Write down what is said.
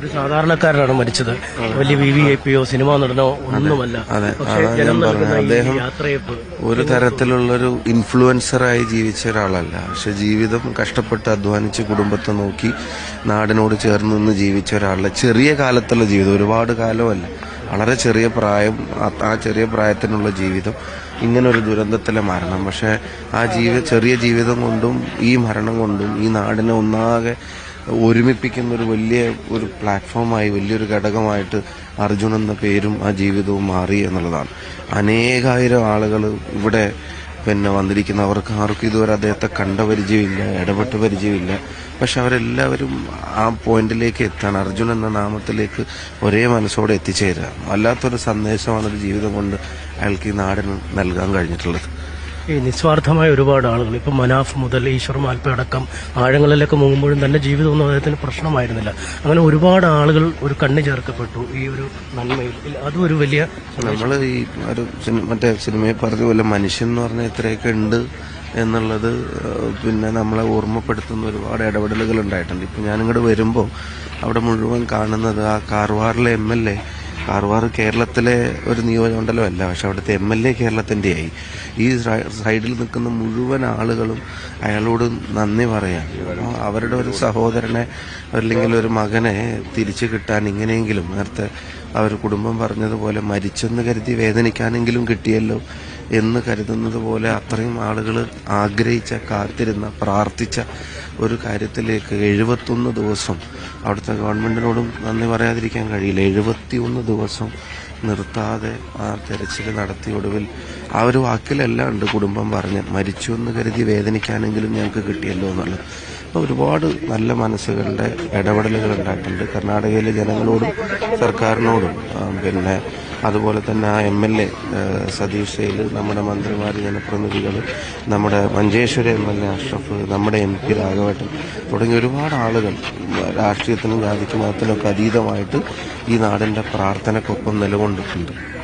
ഒരു സാധാരണക്കാരനാണ് മരിച്ചത്. വലിയ വി വി ഐ പിയോ സിനിമാ നടനോ ഒന്നുമല്ല. അദ്ദേഹം ഒരു തരത്തിലുള്ളൊരു ഇൻഫ്ലുവൻസറായി ജീവിച്ച ഒരാളല്ല. പക്ഷെ ജീവിതം കഷ്ടപ്പെട്ട് അധ്വാനിച്ച് കുടുംബത്തെ നോക്കി നാടിനോട് ചേർന്ന് നിന്ന് ജീവിച്ച ഒരാളല്ല. ചെറിയ കാലത്തുള്ള ജീവിതം. ഒരുപാട് കാലമല്ല. വളരെ ചെറിയ പ്രായം ആ- ചെറിയ പ്രായത്തിനുള്ള ജീവിതം ഇങ്ങനെ ഒരു ദുരന്തത്തിലെ മരണം. പക്ഷെ ആ ജീവി ചെറിയ ജീവിതം കൊണ്ടും ഈ മരണം കൊണ്ടും ഈ നാടിനെ ഒന്നാകെ ഒരുമിപ്പിക്കുന്ന ഒരു വലിയ ഒരു പ്ലാറ്റ്ഫോമായി വലിയൊരു ഘടകമായിട്ട് അർജുൻ എന്ന പേരും ആ ജീവിതവും മാറി എന്നുള്ളതാണ്. അനേകായിരം ആളുകൾ ഇവിടെ പിന്നെ വന്നിരിക്കുന്ന. അവർക്ക് ആർക്കും ഇതുവരെ അദ്ദേഹത്തെ കണ്ട പരിചയമില്ല ഇടപെട്ട പരിചയമില്ല. പക്ഷെ അവരെല്ലാവരും ആ പോയിന്റിലേക്ക് എത്താണ്. അർജുൻ എന്ന നാമത്തിലേക്ക് ഒരേ മനസ്സോടെ എത്തിച്ചേരുക. വല്ലാത്തൊരു സന്ദേശമാണ് ഒരു ജീവിതം കൊണ്ട് അയാൾക്ക് ഈ നാടിന് നൽകാൻ കഴിഞ്ഞിട്ടുള്ളത്. ഈ നിസ്വാർത്ഥമായ ഒരുപാട് ആളുകൾ. ഇപ്പം മനാഫ് മുതൽ ഈശ്വർ മാൽപ്പ അടക്കം ആഴങ്ങളിലൊക്കെ മുങ്ങുമ്പോഴും തന്നെ ജീവിതമൊന്നും അദ്ദേഹത്തിന് പ്രശ്നമായിരുന്നില്ല. അങ്ങനെ ഒരുപാട് ആളുകൾ ഒരു കണ്ണു ചേർക്കപ്പെട്ടു ഈ ഒരു നന്മയിൽ. അതും ഒരു വലിയ നമ്മൾ ഈ ഒരു മറ്റേ സിനിമയിൽ പറഞ്ഞ പോലെ മനുഷ്യൻ എന്ന് പറഞ്ഞാൽ ഇത്രയൊക്കെ ഉണ്ട് എന്നുള്ളത് പിന്നെ നമ്മളെ ഓർമ്മപ്പെടുത്തുന്ന ഒരുപാട് ഇടപെടലുകൾ ഉണ്ടായിട്ടുണ്ട്. ഇപ്പം ഞാനിങ്ങോട്ട് വരുമ്പോൾ അവിടെ മുഴുവൻ കാണുന്നത് ആ കാർവാറിലെ എം എൽ എ കാർവാർ കേരളത്തിലെ ഒരു നിയോജകമണ്ഡലമല്ല പക്ഷെ അവിടുത്തെ എം എൽ എ കേരളത്തിന്റെ ആയി ഈ സൈഡിൽ നിൽക്കുന്ന മുഴുവൻ ആളുകളും അയാളോട് നന്ദി പറയാൻ അവരുടെ ഒരു സഹോദരനെ അല്ലെങ്കിൽ ഒരു മകനെ തിരിച്ചു കിട്ടാൻ ഇങ്ങനെയെങ്കിലും നേരത്തെ അവർ കുടുംബം പറഞ്ഞതുപോലെ മരിച്ചെന്ന് കരുതി വേദനിക്കാനെങ്കിലും കിട്ടിയല്ലോ. എന്ന് കരുതുന്നത് പോലെ അത്രയും ആളുകൾ ആഗ്രഹിച്ച കാത്തിരുന്ന പ്രാർത്ഥിച്ച ഒരു കാര്യത്തിലേക്ക് എഴുപത്തൊന്ന് ദിവസം അവിടുത്തെ ഗവൺമെന്റിനോടും നന്ദി പറയാതിരിക്കാൻ കഴിയില്ല. എഴുപത്തിയൊന്ന് ദിവസം നിർത്താതെ ആ തെരച്ചിൽ നടത്തി ഒടുവിൽ ആ ഒരു വാക്കിലെല്ലാം ഉണ്ട് കുടുംബം പറഞ്ഞ് മരിച്ചു എന്ന് കരുതി വേദനിക്കാനെങ്കിലും ഞങ്ങൾക്ക് കിട്ടിയല്ലോ എന്നുള്ളത് അപ്പോൾ ഒരുപാട് നല്ല മനസ്സുകളുടെ ഇടപെടലുകൾ ഉണ്ടായിട്ടുണ്ട്. കർണാടകയിലെ ജനങ്ങളോടും സർക്കാരിനോടും പിന്നെ അതുപോലെ തന്നെ ആ M L A Satish Sail നമ്മുടെ മന്ത്രിമാർ ജനപ്രതിനിധികൾ നമ്മുടെ Manjeshwar M L A Ashraf നമ്മുടെ എം പി രാഘവേട്ടൻ തുടങ്ങിയ ഒരുപാട് ആളുകൾ രാഷ്ട്രീയത്തിനും ജാതിക്കും മതത്തിനൊക്കെ അതീതമായിട്ട് ഈ നാടിന്റെ പ്രാർത്ഥനക്കൊപ്പം നിലകൊണ്ടിട്ടുണ്ട്.